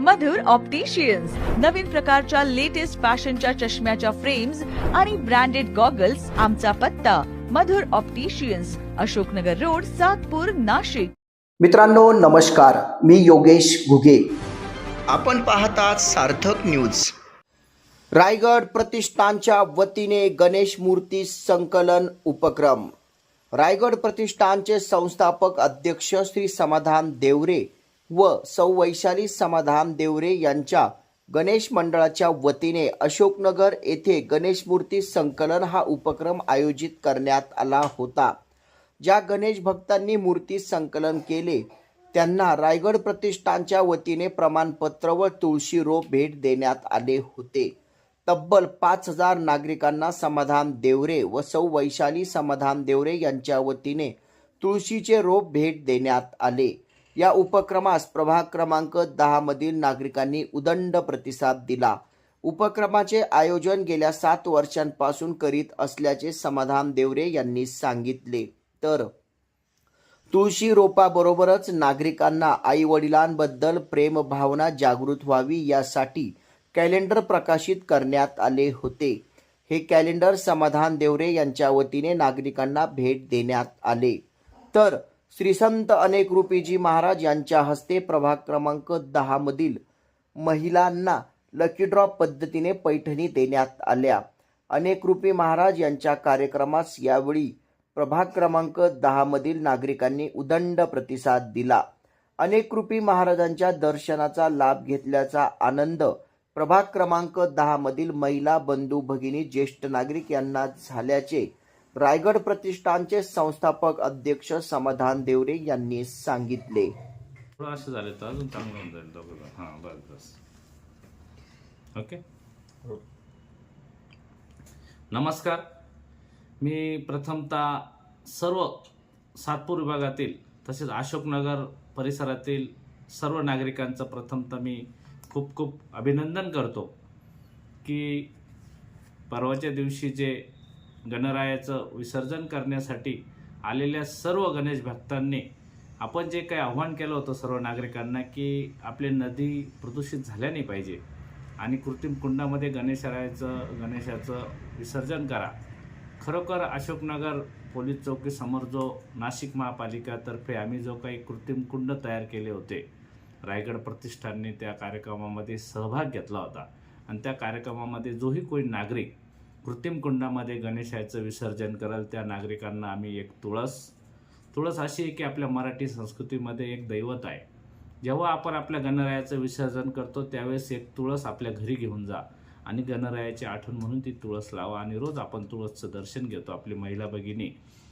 मधुर opticians नवीन प्रकारच्या latest फॅशनच्या चष्म्याच्या फ्रेम्स आणि ब्रँडेड गॉगल्स आमचा पत्ता. Madhur opticians Ashoknagar road Satpur Nashik. मित्रांनो नमस्कार. मी योगेश घुगे. आपण पाहतात सार्थक न्यूज रायगड प्रतिष्ठानच्या वतीने गणेश मूर्ती संकलन उपक्रम. रायगड प्रतिष्ठानचे संस्थापक अध्यक्ष श्री समाधान देवरे व सौ वैशाली समाधान देवरे यांच्या गणेश मंडळाच्या वतीने अशोकनगर येथे गणेश मूर्ती संकलन हा उपक्रम आयोजित करण्यात आला होता. ज्या गणेश भक्तांनी मूर्ती संकलन केले त्यांना रायगड प्रतिष्ठानच्या वतीने प्रमाणपत्र व तुळशी रोप भेट देण्यात आले होते. तब्बल पाच हजार नागरिकांना समाधान देवरे व सौ वैशाली समाधान देवरे यांच्या वतीने तुळशीचे रोप भेट देण्यात आले. या उपक्रमास प्रभाग क्रमांक दहा मधील नागरिकांनी उदंड प्रतिसाद दिला. उपक्रमाचे आयोजन गेल्या सात वर्षांपासून करीत असल्याचे समाधान देवरे यांनी सांगितले. तर तुळशी रोपाबरोबरच नागरिकांना आई वडिलांबद्दल प्रेम भावना जागृत व्हावी यासाठी कॅलेंडर प्रकाशित करण्यात आले होते. हे कॅलेंडर समाधान देवरे यांच्या वतीने नागरिकांना भेट देण्यात आले. तर श्रीसंत अनेक रूपीजी महाराज यांच्या हस्ते प्रभाग क्रमांक दहामधील महिलांना लकी ड्रॉप पद्धतीने पैठणी देण्यात आल्या. अनेक रूपी महाराज यांच्या कार्यक्रमास यावेळी प्रभाग क्रमांक दहामधील नागरिकांनी उदंड प्रतिसाद दिला. अनेक रूपी महाराजांच्या दर्शनाचा लाभ घेतल्याचा आनंद प्रभाग क्रमांक दहामधील महिला बंधू भगिनी ज्येष्ठ नागरिक यांना झाल्याचे रायगड प्रतिष्ठानचे संस्थापक अध्यक्ष समाधान देवरे यांनी सांगितले. थोडं असं झालं तर अजून चांगलं होऊन जाईल दोघं. हां बस बस. ओके? नमस्कार. मी प्रथमतः सर्व सातपूर विभागातील तसेच अशोकनगर परिसरातील सर्व नागरिकांचं प्रथमतः मी खूप खूप अभिनंदन करतो की परवाच्या दिवशी जे गणरायाचं विसर्जन करण्यासाठी आलेल्या सर्व गणेश भक्तांनी आपण जे काही आव्हान केलं होतं सर्व नागरिकांना की आपली नदी प्रदूषित झाल्या नाही पाहिजे आणि कृत्रिम कुंडामध्ये गणेशरायाचं गणेशाचं विसर्जन करा. खरोखर अशोकनगर पोलीस चौकीसमोर जो नाशिक महापालिकातर्फे आम्ही जो काही कृत्रिम कुंड तयार केले होते रायगड प्रतिष्ठानने त्या कार्यक्रमामध्ये सहभाग घेतला होता. आणि त्या कार्यक्रमामध्ये जोही कोणी नागरिक कृत्रिम कुंडामध्ये गणेशाचं विसर्जन कराल त्या नागरिकांना आम्ही एक तुळस तुळस अशी आहे की आपल्या मराठी संस्कृतीमध्ये एक दैवत आहे. जेव्हा आपण आपल्या गणरायाचं विसर्जन करतो त्यावेळेस एक तुळस आपल्या घरी घेऊन जा आणि गणरायाची आठवण म्हणून ती तुळस लावा आणि रोज आपण तुळसचं दर्शन घेतो. आपली महिला भगिनी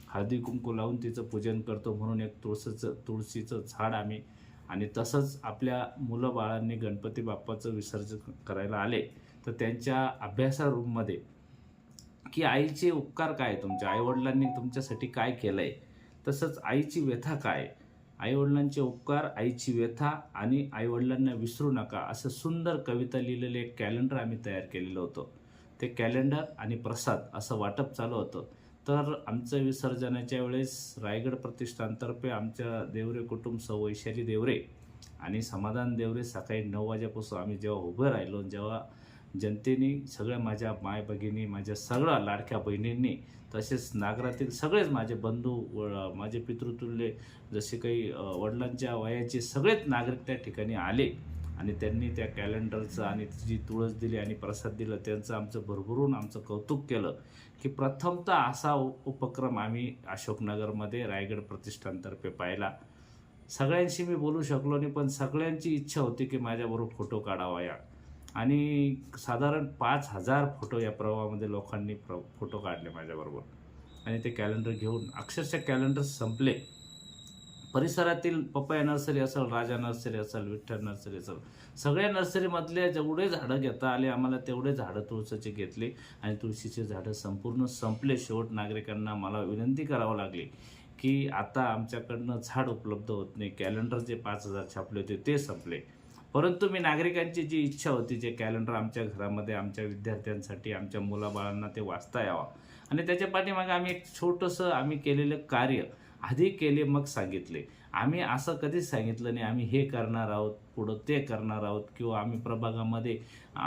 हळदी कुंकू लावून तिचं पूजन करतो म्हणून एक तुळशीचं तुळशीचं झाड आम्ही आणि तसंच आपल्या मुलं बाळांनी गणपती बाप्पाचं विसर्जन करायला आले तर त्यांच्या अभ्यासा रूममध्ये की आईचे उपकार काय तुमच्या आईवडिलांनी तुमच्यासाठी काय केलं आहे तसंच आईची व्यथा काय आईवडिलांचे उपकार आईची व्यथा आणि आईवडिलांना विसरू नका असं सुंदर कविता लिहिलेलं एक कॅलेंडर आम्ही तयार केलेलं होतं. ते कॅलेंडर आणि प्रसाद असं वाटप चालू होतं. तर आमचं विसर्जनाच्या वेळेस रायगड प्रतिष्ठानतर्फे आमच्या देवरे कुटुंब सौ वैशाली देवरे आणि समाधान देवरे सकाळी नऊ वाजेपासून आम्ही जेव्हा उभं राहिलो जेव्हा जनतेने सगळ्या माझ्या माय भगिनी माझ्या सगळ्या लाडक्या बहिणींनी तसेच नागरातील सगळेच माझे बंधू व माझे पितृतुल्य जसे काही वडिलांच्या वयाचे सगळेच नागरिक त्या ठिकाणी आले. आणि त्यांनी त्या कॅलेंडरचं आणि जी तुळस दिली आणि प्रसाद दिला त्यांचं आमचं भरभरून आमचं कौतुक केलं की प्रथमतः असा उपक्रम आम्ही अशोकनगरमध्ये रायगड प्रतिष्ठानतर्फे पाहिला. सगळ्यांशी मी बोलू शकलो नाही पण सगळ्यांची इच्छा होती की माझ्याबरोबर फोटो काढावा या. आणि साधारण पाच हजार फोटो या प्रवाहामध्ये लोकांनी प्र फोटो काढले माझ्याबरोबर. आणि ते कॅलेंडर घेऊन अक्षरशः कॅलेंडर संपले. परिसरातील पपया नर्सरी असेल राजा नर्सरी असेल विठ्ठल नर्सरी असेल सगळ्या नर्सरीमधले जेवढे झाडं घेता आले आम्हाला तेवढे झाडं तुळसाचे घेतले आणि तुळशीचे झाडं संपूर्ण संपले. शेवट नागरिकांना मला विनंती करावं लागली की आता आमच्याकडनं झाड उपलब्ध होत नाही. कॅलेंडर जे पाच हजार छापले होते ते संपले. परंतु मी नागरिकांची जी इच्छा होती जे कॅलेंडर आमच्या घरामध्ये आमच्या विद्यार्थ्यांसाठी आमच्या मुलाबाळांना ते वाचता यावं. आणि त्याच्या पाठीमागे आम्ही एक छोटंसं आम्ही केलेलं कार्य आधी केले मग सांगितले. आम्ही असं कधीच सांगितलं नाही आम्ही हे करणार आहोत पुढं ते करणार आहोत किंवा आम्ही प्रभागामध्ये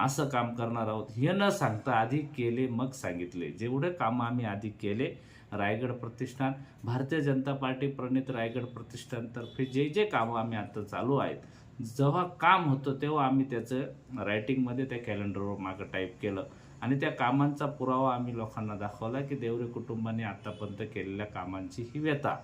असं काम करणार आहोत हे न सांगता आधी केले मग सांगितले. जेवढे कामं आम्ही आधी केले रायगड प्रतिष्ठान भारतीय जनता पार्टी प्रणित रायगड प्रतिष्ठानतर्फे जे जे कामं आम्ही आता चालू आहेत जेव्हा काम होतं तेव्हा आम्ही त्याचं रायटिंगमध्ये त्या कॅलेंडरवर मागं टाईप केलं. आणि त्या कामांचा पुरावा आम्ही लोकांना दाखवला की देवरे कुटुंबाने आत्तापर्यंत केलेल्या कामांची ही व्यथा.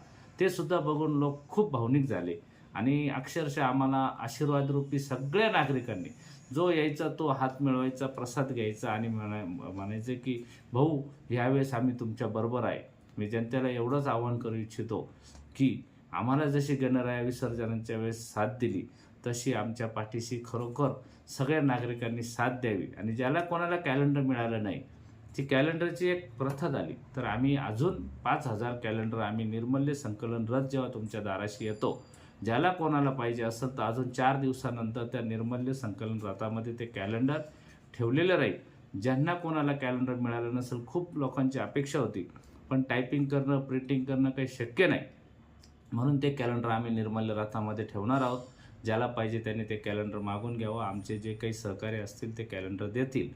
ते सुद्धा बघून लोक खूप भावनिक झाले. आणि अक्षरशः आम्हाला आशीर्वादरूपी सगळ्या नागरिकांनी जो यायचा तो हात मिळवायचा प्रसाद घ्यायचा आणि म्हणा म्हणायचं की भाऊ ह्यावेळेस आम्ही तुमच्या बरोबर आहे. मी जनतेला एवढंच आवाहन करू इच्छितो की आम्हाला जशी गणराया विसर्जनाच्या वेळेस साथ दिली तशी आमच्या पाठीशी खरोखर सगळ्या नागरिकांनी साथ द्यावी. आणि ज्याला कोणाला कॅलेंडर मिळालं नाही ती कॅलेंडरची एक प्रथा झाली. तर आम्ही अजून पाच हजार कॅलेंडर आम्ही निर्मल्य संकलन रथ जेव्हा तुमच्या दाराशी येतो ज्याला कोणाला पाहिजे असेल तर अजून चार दिवसानंतर त्या निर्मल्य संकलन रथामध्ये ते कॅलेंडर ठेवलेलं राहील. ज्यांना कोणाला कॅलेंडर मिळालं नसेल खूप लोकांची अपेक्षा होती. पण टायपिंग करणं प्रिंटिंग करणं काही शक्य नाही. म्हणून ते कॅलेंडर आम्ही निर्मल्य रथामध्ये ठेवणार आहोत. ज्याला पाहिजे त्याने ते कॅलेंडर मागून घ्यावं. आमचे जे काही सहकार्य असतील ते कॅलेंडर देतील.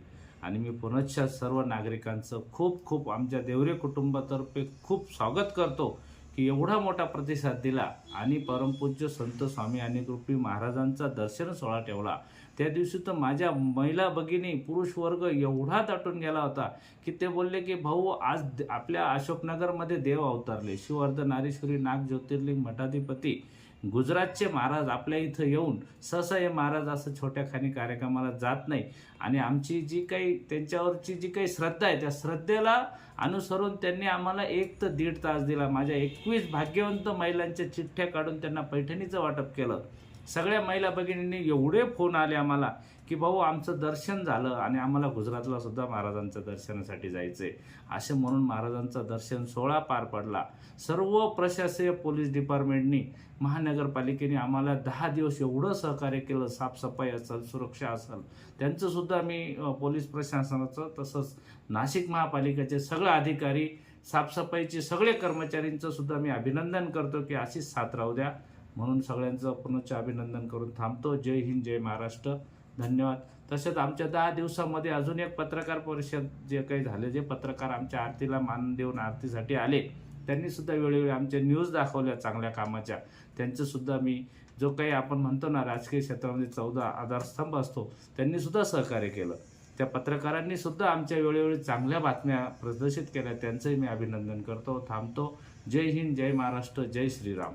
आणि मी पुनश्च सर्व नागरिकांचं खूप खूप आमच्या देवरे कुटुंबातर्फे खूप स्वागत करतो की एवढा मोठा प्रतिसाद दिला आणि परमपूज्य संत स्वामी आणि कृपी महाराजांचा दर्शन सोहळा ठेवला. त्या दिवशी तर माझ्या महिला भगिनी पुरुष वर्ग एवढा दाटून गेला होता की ते बोलले की भाऊ आज आपल्या अशोकनगरमध्ये देव अवतरले. शिवर्ध नारेश्वरी नाग ज्योतिर्लिंग मठाधिपती गुजरातचे महाराज आपल्या इथं येऊन सहसा हे महाराज असं छोट्या खाणी कार्यक्रमाला जात नाही. आणि आमची जी काही त्यांच्यावरची जी काही श्रद्धा आहे त्या श्रद्धेला अनुसरून त्यांनी आम्हाला एक तर दीड तास दिला. माझ्या एकवीस भाग्यवंत महिलांच्या चिठ्ठ्या काढून त्यांना पैठणीचं वाटप केलं. सगळ्या महिला भगिनींनी एवढे फोन आले आम्हाला की भाऊ आमचं दर्शन झालं आणि आम्हाला गुजरातला सुद्धा महाराजांच्या दर्शनासाठी जायचंय. असे म्हणून महाराजांचा दर्शन सोहळा पार पडला. सर्व प्रशासकीय पोलीस डिपार्टमेंटनी महानगरपालिकेने आम्हाला दहा दिवस एवढं सहकार्य केलं साफसफाई असेल सुरक्षा असेल. त्यांचंसुद्धा मी पोलीस प्रशासनाचं तसंच नाशिक महापालिकेचे सगळे अधिकारी साफसफाईचे सगळे कर्मचाऱ्यांचं सुद्धा मी अभिनंदन करतो की अशीच साथ राहू द्या. म्हणून सगळ्यांचं पुनश्च अभिनंदन करून थांबतो. जय हिंद जय महाराष्ट्र. धन्यवाद. तसेच आमच्या दहा दिवसामध्ये अजून एक पत्रकार परिषद जे काही झाले जे पत्रकार आमच्या आरतीला मान देऊन आरतीसाठी आले त्यांनीसुद्धा वेळोवेळी आमच्या न्यूज दाखवल्या चांगल्या कामाच्या. त्यांचंसुद्धा मी जो काही आपण म्हणतो ना राजकीय क्षेत्रामध्ये चौदा आधारस्तंभ असतो त्यांनीसुद्धा सहकार्य केलं. त्या पत्रकारांनीसुद्धा आमच्या वेळोवेळी चांगल्या बातम्या प्रदर्शित केल्या. त्यांचंही मी अभिनंदन करतो थांबतो. जय हिंद जय महाराष्ट्र जय श्रीराम.